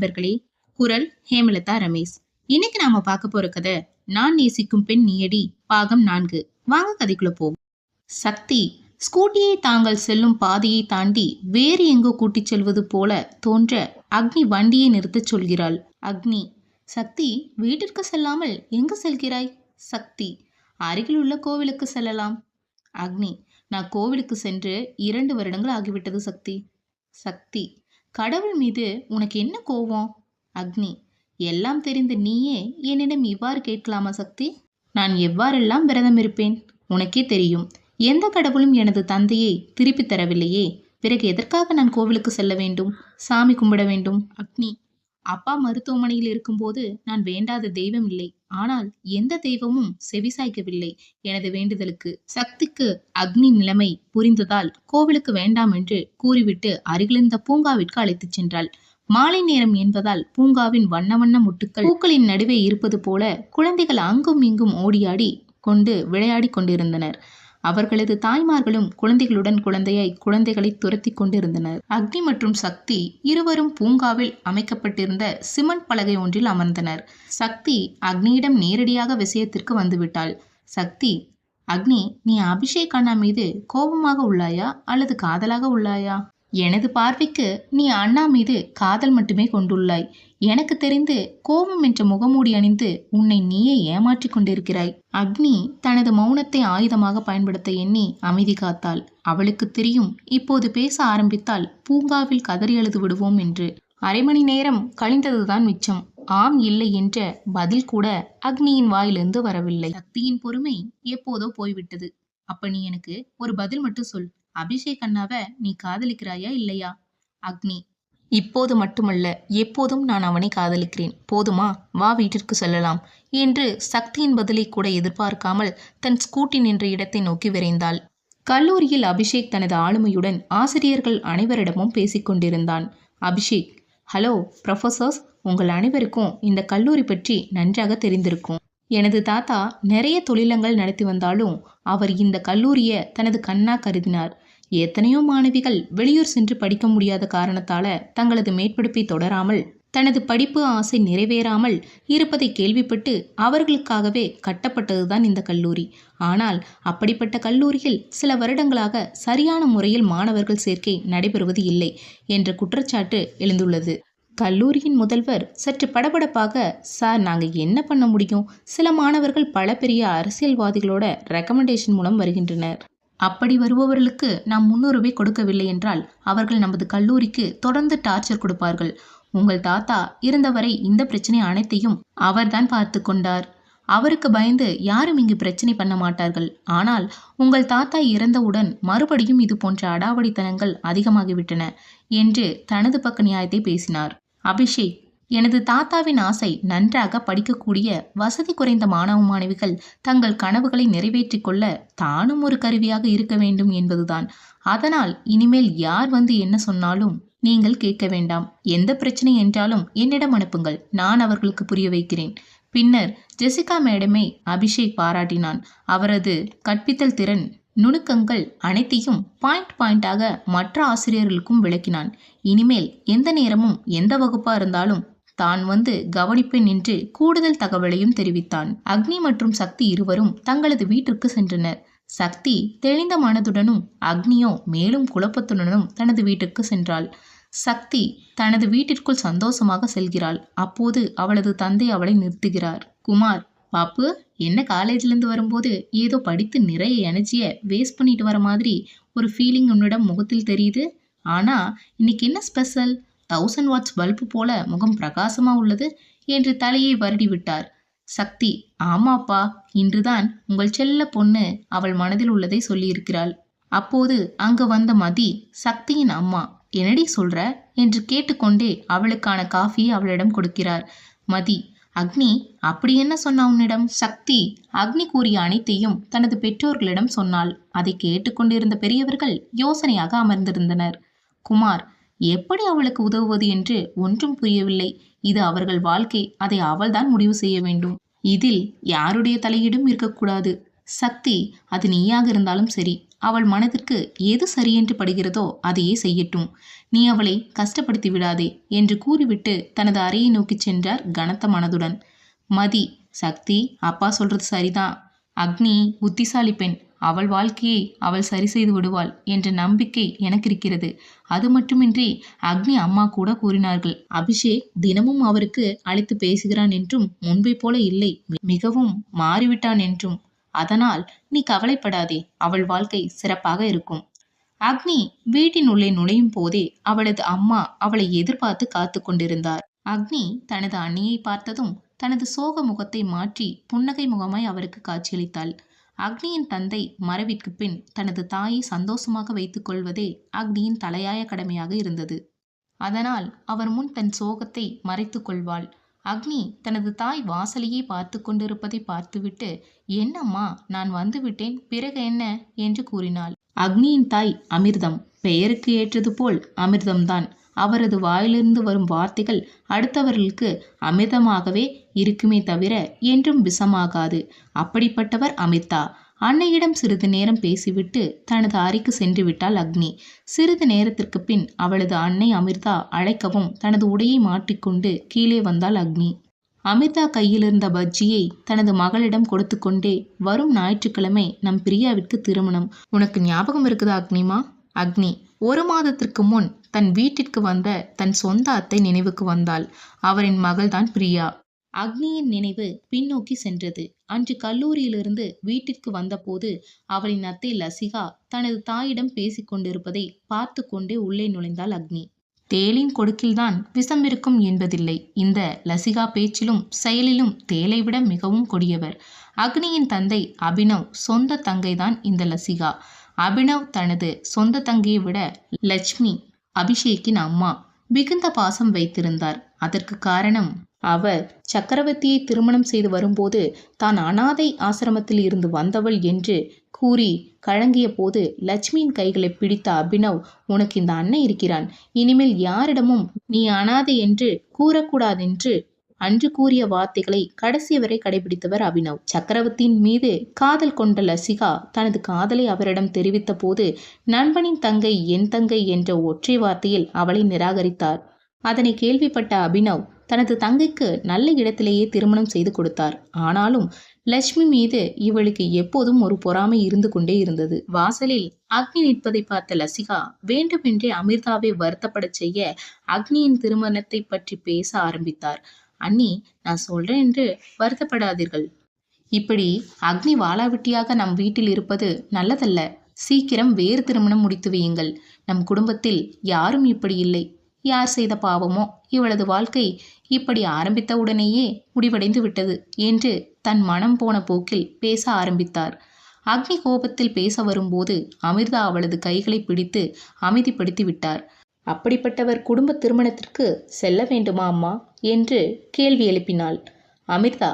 நண்பர்களே குரல் ஹேமலதா ரமேஷ். இன்னைக்கு நாம பார்க்க போற கதை நான் நேசிக்கும் பெண் நீயடி பாகம் நான்கு. வாங்க கதைக்குள்ள போவோம். சக்தி ஸ்கூட்டியை தாங்கள் செல்லும் பாதையை தாண்டி வேறு எங்கோ கூட்டிச் செல்வது போல தோன்ற அக்னி வண்டியை நிறுத்தச் சொல்கிறாள். அக்னி சக்தி வீட்டிற்கு செல்லாமல் எங்கு செல்கிறாய்? சக்தி அருகில் உள்ள கோவிலுக்கு செல்லலாம். அக்னி நான் கோவிலுக்கு சென்று இரண்டு வருடங்கள் ஆகிவிட்டது சக்தி. சக்தி கடவுள் மீது உனக்கு என்ன கோபம்? அக்னி எல்லாம் தெரிந்த நீயே என்னிடம் இவ்வாறு கேட்கலாமா சக்தி? நான் எவ்வாறெல்லாம் விரதம் இருப்பேன்? உனக்கே தெரியும். எந்த கடவுளும் எனது தந்தையை திருப்பித் தரவில்லையே. பிறகு எதற்காக நான் கோவிலுக்கு செல்ல வேண்டும்? சாமி கும்பிட வேண்டும். அக்னி அப்பா மருத்துவமனையில் இருக்கும்போது நான் வேண்டாத தெய்வம் இல்லை. ஆனால் எந்த தெய்வமும் செவிசாய்க்கவில்லை. எனது வேண்டுதலுக்கு சக்திக்கு அக்னி நிலைமை புரிந்ததால் கோவிலுக்கு வேண்டாம் என்று கூறிவிட்டு அருகிலிருந்த பூங்காவிற்கு அழைத்துச் சென்றாள். மாலை நேரம் என்பதால் பூங்காவின் வண்ண வண்ண முட்டுக்கள் பூக்களின் நடுவே இருப்பது போல குழந்தைகள் அங்கும் இங்கும் ஓடியாடி கொண்டு விளையாடி கொண்டிருந்தனர். அவர்களது தாய்மார்களும் குழந்தைகளுடன் குழந்தையாய் குழந்தைகளை துரத்தி கொண்டிருந்தனர். அக்னி மற்றும் சக்தி இருவரும் பூங்காவில் அமைக்கப்பட்டிருந்த சிமெண்ட் பலகை ஒன்றில் அமர்ந்தனர். சக்தி அக்னியிடம் நேரடியாக விஷயத்திற்கு வந்துவிட்டாள். சக்தி அக்னி நீ அபிஷேக் அண்ணா மீது கோபமாக உள்ளாயா அல்லது காதலாக உள்ளாயா? எனது பார்வைக்கு நீ அண்ணா மீது காதல் மட்டுமே கொண்டுள்ளாய். எனக்கு தெரிந்து கோபம் என்ற முகமூடி அணிந்து உன்னை நீயே ஏமாற்றிக் கொண்டிருக்கிறாய். அக்னி தனது மௌனத்தை ஆயுதமாக பயன்படுத்த எண்ணி அமைதி காத்தாள். அவளுக்கு தெரியும் இப்போது பேச ஆரம்பித்தால் பூங்காவில் கதறி எழுது விடுவோம் என்று. அரை மணி நேரம் கழிந்ததுதான் மிச்சம். ஆம் இல்லை என்ற பதில் கூட அக்னியின் வாயிலிருந்து வரவில்லை. சக்தியின் பொறுமை எப்போதோ போய்விட்டது. அப்ப நீ எனக்கு ஒரு பதில் மட்டும் சொல். அபிஷேக் அண்ணாவை நீ காதலிக்கிறாயா இல்லையா? அக்னி. இப்போது மட்டுமல்ல எப்போதும் நான் அவனை காதலிக்கிறேன். போதுமா? வா வீட்டிற்கு செல்லலாம். என்று சக்தியின் பதிலை கூட எதிர்பார்க்காமல் தன் ஸ்கூட்டி நின்ற இடத்தை நோக்கி விரைந்தாள். கல்லூரியில் அபிஷேக் தனது ஆளுமையுடன் ஆசிரியர்கள் அனைவரிடமும் பேசிக்கொண்டிருந்தான் அபிஷேக் ஹலோ ப்ரொஃபசர்ஸ் உங்கள் அனைவருக்கும் இந்த கல்லூரி பற்றி நன்றாக தெரிந்திருக்கும். எனது தாத்தா நிறைய தொழிலங்கள் நடத்தி வந்தாலும் அவர் இந்த கல்லூரியை தனது கண்ணா கருதினார். எத்தனையோ மாணவிகள் வெளியூர் சென்று படிக்க முடியாத காரணத்தால தங்களது மேற்படிப்பை தொடராமல் தனது படிப்பு ஆசை நிறைவேறாமல் இருப்பதை கேள்விப்பட்டு அவர்களுக்காகவே கட்டப்பட்டதுதான் இந்த கல்லூரி. ஆனால் அப்படிப்பட்ட கல்லூரியில் சில வருடங்களாக சரியான முறையில் மாணவர்கள் சேர்க்கை நடைபெறுவது இல்லை என்ற குற்றச்சாட்டு எழுந்துள்ளது. கல்லூரியின் முதல்வர் சற்று படபடப்பாக சார் நாங்கள் என்ன பண்ண முடியும்? சில மாணவர்கள் பல பெரிய அரசியல்வாதிகளோட ரெக்கமெண்டேஷன் மூலம் வருகின்றனர். அப்படி வருபவர்களுக்கு நாம் முன்னுரிமை கொடுக்கவில்லை என்றால் அவர்கள் நமது கல்லூரிக்கு தொடர்ந்து டார்ச்சர் கொடுப்பார்கள். உங்கள் தாத்தா இருந்தவரை இந்த பிரச்சனை அனைத்தையும் அவர்தான் பார்த்து கொண்டார். அவருக்கு பயந்து யாரும் இங்கு பிரச்சனை பண்ண மாட்டார்கள். ஆனால் உங்கள் தாத்தா இறந்தவுடன் மறுபடியும் இது போன்ற அடாவடித்தனங்கள் அதிகமாகிவிட்டன என்று தனது பக்க நியாயத்தை பேசினார். அபிஷேக் எனது தாத்தாவின் ஆசை நன்றாக படிக்கக்கூடிய வசதி குறைந்த மாணவ மாணவிகள் தங்கள் கனவுகளை நிறைவேற்றிக் கொள்ள தானும் ஒரு கருவியாக இருக்க வேண்டும் என்பதுதான். அதனால் இனிமேல் யார் வந்து என்ன சொன்னாலும் நீங்கள் கேட்க வேண்டாம். எந்த பிரச்சனை என்றாலும் என்னிடம் அனுப்புங்கள். நான் அவர்களுக்கு புரிய வைக்கிறேன். பின்னர் ஜெசிகா மேடமை அபிஷேக் பாராட்டினான். அவரது கற்பித்தல் திறன் நுணுக்கங்கள் அனைத்தையும் பாயிண்ட் பாயிண்டாக மற்ற ஆசிரியர்களுக்கும் விளக்கினான். இனிமேல் எந்த நேரமும் எந்த வகுப்பா இருந்தாலும் தான் வந்து கவனிப்பேன் என்று கூடுதல் தகவலையும் தெரிவித்தான். அக்னி மற்றும் சக்தி இருவரும் தங்களது வீட்டிற்கு சென்றனர். சக்தி தெளிந்த மனதுடனும் அக்னியோ மேலும் குழப்பத்துடனும் தனது வீட்டிற்கு சென்றாள். சக்தி தனது வீட்டிற்குள் சந்தோஷமாக செல்கிறாள். அப்போது அவளது தந்தை அவளை நிறுத்துகிறார். குமார் பாப்பு என்ன காலேஜ்லேருந்து வரும்போது ஏதோ படித்து நிறைய எனர்ஜியை வேஸ்ட் பண்ணிட்டு வர மாதிரி ஒரு ஃபீலிங் உன்னிடம் முகத்தில் தெரியுது? ஆனால் இன்னைக்கு என்ன ஸ்பெஷல் தௌசண்ட் வாட்ஸ் பல்பு போல முகம் பிரகாசமாக உள்ளது என்று தலையை வருடி விட்டார். சக்தி ஆமாப்பா இன்றுதான் உங்கள் செல்ல பொண்ணு அவள் மனதில் உள்ளதை சொல்லியிருக்கிறாள். அப்போது அங்கு வந்த மதி சக்தியின் அம்மா என்னடி சொல்ற? என்று கேட்டுக்கொண்டே அவளுக்கான காஃபியை அவளிடம் கொடுக்கிறார். மதி அக்னி அப்படி என்ன சொன்னா உன்னிடம்? சக்தி. அக்னி கூறிய அனைத்தையும் தனது பெற்றோர்களிடம் சொன்னாள். அதை கேட்டுக்கொண்டிருந்த பெரியவர்கள் யோசனையாக அமர்ந்திருந்தனர். குமார் எப்படி அவளுக்கு உதவுவது என்று ஒன்றும் புரியவில்லை. இது அவர்கள் வாழ்க்கை. அதை அவள்தான் முடிவு செய்ய வேண்டும். இதில் யாருடைய தலையீடும் இருக்கக்கூடாது. சக்தி அது நீயாக இருந்தாலும் சரி. அவள் மனதிற்கு எது சரியென்று படுகிறதோ அதையே செய்யட்டும். நீ அவளை கஷ்டப்படுத்தி விடாதே என்று கூறிவிட்டு தனது அறையை நோக்கிச் சென்றார் கனத்த மனதுடன். மதி சக்தி அப்பா சொல்றது சரிதான். அக்னி புத்திசாலி பெண் அவள் வாழ்க்கையை அவள் சரி செய்து விடுவாள் என்ற நம்பிக்கை எனக்கு இருக்கிறது அது மட்டுமின்றி அக்னி அம்மா கூட கூறினார்கள் அபிஷேக் தினமும் அவருக்கு அழைத்து பேசுகிறான் என்றும் முன்பை போல இல்லை மிகவும் மாறிவிட்டான் என்றும். அதனால் நீ கவலைப்படாதே அவள் வாழ்க்கை சிறப்பாக இருக்கும். அக்னி வீட்டின் உள்ளே நுழையும் போதே அவளது அம்மா அவளை எதிர்பார்த்து காத்து கொண்டிருந்தார். அக்னி தனது அண்ணியை பார்த்ததும் தனது சோக முகத்தை மாற்றி புன்னகை முகமாய் அவருக்கு காட்சியளித்தாள். அக்னியின் தந்தை மறைவிற்கு பின் தனது தாயை சந்தோஷமாக வைத்துக் கொள்வதே அக்னியின் தலையாய கடமையாக இருந்தது. அதனால் அவர் முன் தன் சோகத்தை மறைத்துக் கொள்வாள். அக்னி தனது தாய் வாசலையே பார்த்து கொண்டிருப்பதை பார்த்துவிட்டு என்னம்மா நான் வந்துவிட்டேன் பிறகு என்ன? என்று கூறினாள். அக்னியின் தாய் அமிர்தம் பெயருக்கு ஏற்றது போல் அமிர்தம்தான். அவரது வாயிலிருந்து வரும் வார்த்தைகள் அடுத்தவர்களுக்கு அமிர்தமாகவே இருக்குமே தவிர என்றும் விஷமாகாது. அப்படிப்பட்டவர் அமிர்தா. அன்னையிடம் சிறிது நேரம் பேசிவிட்டு தனது அறைக்கு சென்று விட்டாள் அக்னி. சிறிது நேரத்திற்கு பின் அவளது அன்னை அமிர்தா அழைக்கவும் தனது உடையை மாட்டிக்கொண்டு கீழே வந்தாள் அக்னி. அமிர்தா கையிலிருந்த பஜ்ஜியை தனது மகளிடம் கொடுத்து கொண்டே வரும் ஞாயிற்றுக்கிழமை நம் பிரியாவிற்கு திருமணம். உனக்கு ஞாபகம் இருக்குதா அக்னிமா? அக்னி. ஒரு மாதத்திற்கு முன் தன் வீட்டிற்கு வந்த தன் சொந்த அத்தை நினைவுக்கு வந்தாள். அவரின் மகள்தான் பிரியா. அக்னியின் நினைவு பின்னோக்கி சென்றது. அன்று கல்லூரியிலிருந்து வீட்டிற்கு வந்தபோது அவளின் அத்தை லசிகா தனது தாயிடம் பேசிக் கொண்டிருப்பதை பார்த்து கொண்டே உள்ளே நுழைந்தாள் அக்னி. தேலின் கொடுக்கில்தான் விஷம் இருக்கும் என்பதில்லை. இந்த லசிகா பேச்சிலும் செயலிலும் தேலை விட மிகவும் கொடியவர். அக்னியின் தந்தை அபினவ் சொந்த தங்கைதான் இந்த லசிகா. அபினவ் தனது சொந்த தங்கையை விட லட்சுமி அபிஷேக்கின் அம்மா மிகுந்த பாசம் வைத்திருந்தார். அதற்கு காரணம் அவர் சக்கரவர்த்தியை திருமணம் செய்து வரும்போது தான் அனாதை ஆசிரமத்தில் இருந்து வந்தவள் என்று கூறி கழங்கிய போது லட்சுமியின் கைகளை பிடித்த அபினவ் உனக்கு இந்த அண்ணன் இருக்கிறான். இனிமேல் யாரிடமும் நீ அனாதை என்று கூறக்கூடாதென்று அன்று கூறிய வார்த்தைகளை கடைசி வரை கடைபிடித்தவர் அபினவ். சக்கரவர்த்தியின் மீது காதல் கொண்ட லசிகா தனது காதலை அவரிடம் தெரிவித்த போது நண்பனின் தங்கை என் தங்கை என்ற ஒற்றை வார்த்தையில் அவளை நிராகரித்தார். அதனை கேள்விப்பட்ட அபினவ் தனது தங்கைக்கு நல்ல இடத்திலேயே திருமணம் செய்து கொடுத்தார். ஆனாலும் லட்சுமி மீது இவளுக்கு எப்போதும் ஒரு பொறாமை இருந்து கொண்டே இருந்தது. வாசலில் அக்னி நிற்பதை பார்த்த லசிகா வேண்டுமென்றே அமிர்தாவை வருத்தப்படச் செய்ய அக்னியின் திருமணத்தை பற்றி பேச ஆரம்பித்தார். அண்ணி நான் சொல்றேன் என்று வருத்தப்படாதீர்கள். இப்படி அக்னி வாளாவிட்டியாக நம் வீட்டில் இருப்பது நல்லதல்ல. சீக்கிரம் வேறு திருமணம் முடித்து வையுங்கள். நம் குடும்பத்தில் யாரும் இப்படி இல்லை. யார் செய்த பாவமோ? இவளது வாழ்க்கை இப்படி ஆரம்பித்த உடனேயே முடிவடைந்து விட்டது என்று தன் மனம் போன போக்கில் பேச ஆரம்பித்தார். அக்னி கோபத்தில் பேச வரும்போது அமிர்தா அவளது கைகளை பிடித்து அமைதிப்படுத்தி விட்டார். அப்படிப்பட்டவர் குடும்ப திருமணத்திற்கு செல்ல வேண்டுமா அம்மா என்று கேள்வி எழுப்பினாள். அமிர்தா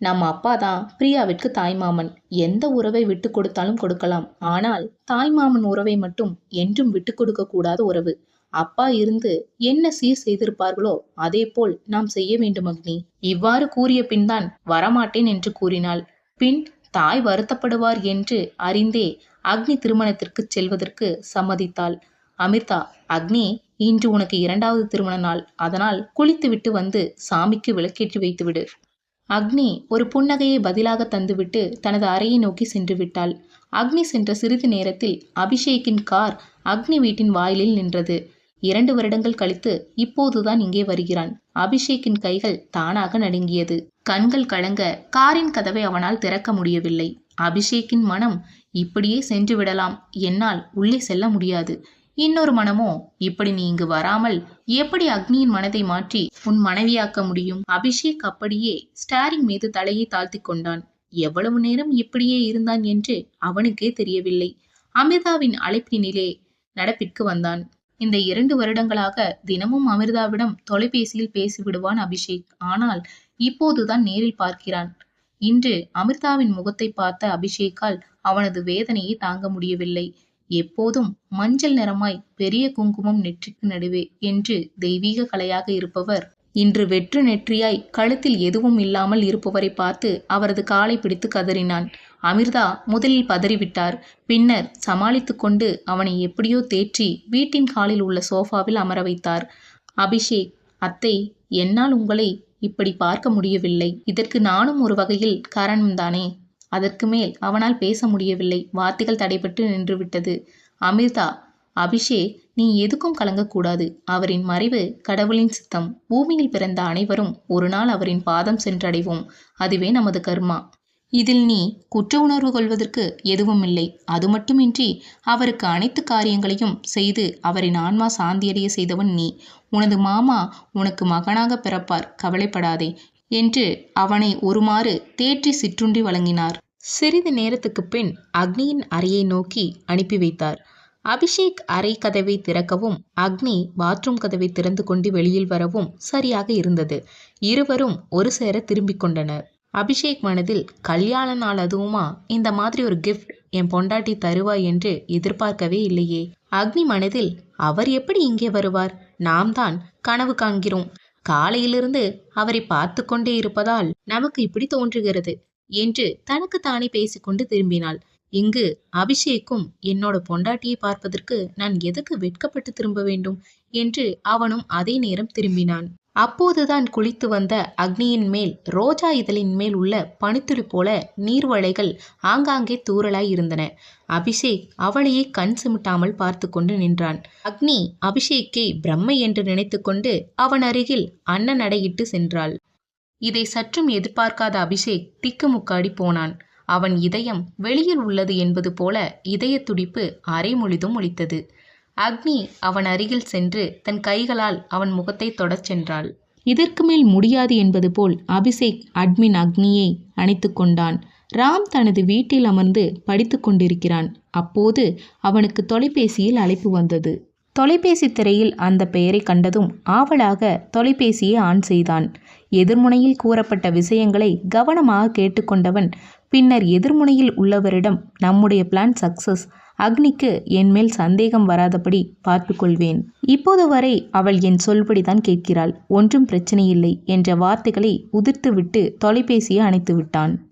நம்ம அப்பா தான் பிரியாவிற்கு தாய்மாமன் எந்த உறவை விட்டு கொடுத்தாலும் கொடுக்கலாம். ஆனால் தாய்மாமன் உறவை மட்டும் என்றும் விட்டு கொடுக்க கூடாத உறவு. அப்பா இருந்து என்ன சீர் செய்திருப்பார்களோ அதே போல் நாம் செய்ய வேண்டும் அக்னி. இவ்வாறு கூறிய பின்தான் வரமாட்டேன் என்று கூறினாள். பின் தாய் வருத்தப்படுவார் என்று அறிந்தே அக்னி திருமணத்திற்கு செல்வதற்கு சம்மதித்தாள். அமிர்தா அக்னி இன்று உனக்கு இரண்டாவது திருமண நாள். அதனால் குளித்துவிட்டு வந்து சாமிக்கு விளக்கேற்றி வைத்துவிடு. அக்னி ஒரு புன்னகையை பதிலாக தந்துவிட்டு தனது அறையை நோக்கி சென்று விட்டாள். அக்னி சென்ற சிறிது நேரத்தில் அபிஷேக்கின் கார் அக்னி வீட்டின் வாயிலில் நின்றது. இரண்டு வருடங்கள் கழித்து இப்போதுதான் இங்கே வருகிறான். அபிஷேக்கின் கைகள் தானாக நடுங்கியது. கண்கள் கலங்க காரின் கதவை அவனால் திறக்க முடியவில்லை. அபிஷேக்கின் மனம் இப்படியே சென்று விடலாம். என்னால் உள்ளே செல்ல முடியாது. இன்னொரு மனமோ இப்படி நீ இங்கு வராமல் எப்படி அக்னியின் மனதை மாற்றி உன் மனைவியாக்க முடியும்? அபிஷேக் அப்படியே ஸ்டாரிங் மீது தலையை தாழ்த்தி கொண்டான். எவ்வளவு நேரம் இப்படியே இருந்தான் என்று அவனுக்கே தெரியவில்லை. அமிர்தாவின் அழைப்பினிலே நடப்பிற்கு வந்தான். இந்த இரண்டு வருடங்களாக தினமும் அமிர்தாவிடம் தொலைபேசியில் பேசிவிடுவான் அபிஷேக். ஆனால் இப்போதுதான் நேரில் பார்க்கிறான். இன்று அமிர்தாவின் முகத்தை பார்த்த அபிஷேக்கால் அவனது வேதனையை தாங்க முடியவில்லை. எப்போதும் மஞ்சள் நிறமாய் பெரிய குங்குமம் நெற்றிக்கு நடுவே என்று தெய்வீக கலையாக இருப்பவர் இன்று வெற்று நெற்றியாய் கழுத்தில் எதுவும் இல்லாமல் இருப்பவரை பார்த்து அவரது காலை பிடித்து கதறினான். அமிர்தா முதலில் பதறிவிட்டார். பின்னர் சமாளித்துக்கொண்டு அவனை எப்படியோ தேற்றி வீட்டின் காலில் உள்ள சோஃபாவில் அமர வைத்தார். அபிஷேக் அத்தை என்னால் உங்களை இப்படி பார்க்க முடியவில்லை. இதற்கு நானும் ஒரு வகையில் காரணம்தானே அதற்கு மேல் அவனால் பேச முடியவில்லை. வார்த்தைகள் தடைபட்டு நின்றுவிட்டது. அமிர்தா அபிஷேக் நீ எதுக்கும் கலங்கக்கூடாது. அவரின் மறைவு கடவுளின் சித்தம். பூமியில் பிறந்த அனைவரும் ஒரு நாள் அவரின் பாதம் சென்றடைவோம். அதுவே நமது கர்மா. இதில் நீ குற்ற உணர்வு கொள்வதற்கு எதுவும் இல்லை அது மட்டுமின்றி அவருக்கு அனைத்து காரியங்களையும் செய்து அவரின் ஆன்மா சாந்தியடைய செய்தவன் நீ. உனது மாமா உனக்கு மகனாக பிறப்பார். கவலைப்படாதே என்று அவனை ஒருமாறு தேற்றி சிற்றுண்டி வழங்கினார். சிறிது நேரத்துக்கு பின் அக்னியின் அறையை நோக்கி அனுப்பி வைத்தார். அபிஷேக் அறை கதவை திறக்கவும் அக்னி பாத்ரூம் கதவை திறந்து கொண்டு வெளியில் வரவும் சரியாக இருந்தது. இருவரும் ஒரு சேர திரும்பிக் கொண்டனர். அபிஷேக் மனதில் கல்யாண நாள் அதுவுமா? இந்த மாதிரி ஒரு கிஃப்ட் என் பொண்டாட்டி தருவாய் என்று எதிர்பார்க்கவே இல்லையே. அக்னி மனதில் அவர் எப்படி இங்கே வருவார்? நாம் தான் கனவு காண்கிறோம். காலையிலிருந்து அவரை பார்த்து கொண்டே இருப்பதால் நமக்கு இப்படி தோன்றுகிறது என்று தனக்கு தானே பேசிக்கொண்டு திரும்பினாள். இங்கு அபிஷேக்கும் என்னோட பொண்டாட்டியை பார்ப்பதற்கு நான் எதுக்கு வெட்கப்பட்டு திரும்ப வேண்டும்? என்று அவனும் அதே நேரம் திரும்பினான். அப்போதுதான் குளித்து வந்த அக்னியின் மேல் ரோஜா இதழின் மேல் உள்ள பனித்துளி போல நீர்வளைகள் ஆங்காங்கே தூறலாய் இருந்தன. அபிஷேக் அவளையே கண் சிமிட்டாமல் பார்த்து கொண்டு நின்றான். அக்னி அபிஷேக்கை பிரம்மை என்று நினைத்துக்கொண்டு அவன் அருகில் அண்ணன் அடையிட்டு சென்றாள். இதை சற்றும் எதிர்பார்க்காத அபிஷேக் திக்குமுக்காடி போனான். அவன் இதயம் வெளியில் உள்ளது என்பது போல இதய துடிப்பு அரைமொழிதும் ஒழித்தது ஒலித்தது. அக்னி அவன் அருகில் சென்று தன் கைகளால் அவன் முகத்தை தொடச் சென்றாள். இதற்கு மேல் முடியாது என்பது போல் அபிஷேக் அட்மின் அக்னியை அணைத்து கொண்டான். ராம் தனது வீட்டில் அமர்ந்து படித்து கொண்டிருக்கிறான். அப்போது அவனுக்கு தொலைபேசியில் அழைப்பு வந்தது. தொலைபேசி திரையில் அந்த பெயரை கண்டதும் ஆவலாக தொலைபேசியை ஆன் செய்தான். எதிர்முனையில் கூறப்பட்ட விஷயங்களை கவனமாக கேட்டுக்கொண்டவன் பின்னர் எதிர்முனையில் உள்ளவரிடம் நம்முடைய பிளான் சக்சஸ் அக்னிக்கு என் மேல் சந்தேகம் வராதபடி பார்த்துக்கொள்வேன். இப்போது வரை அவள் என் சொல்படிதான் கேட்கிறாள். ஒன்றும் பிரச்சனையில்லை என்ற வார்த்தைகளை உதிர்த்துவிட்டு தொலைபேசியை அணைத்து விட்டான்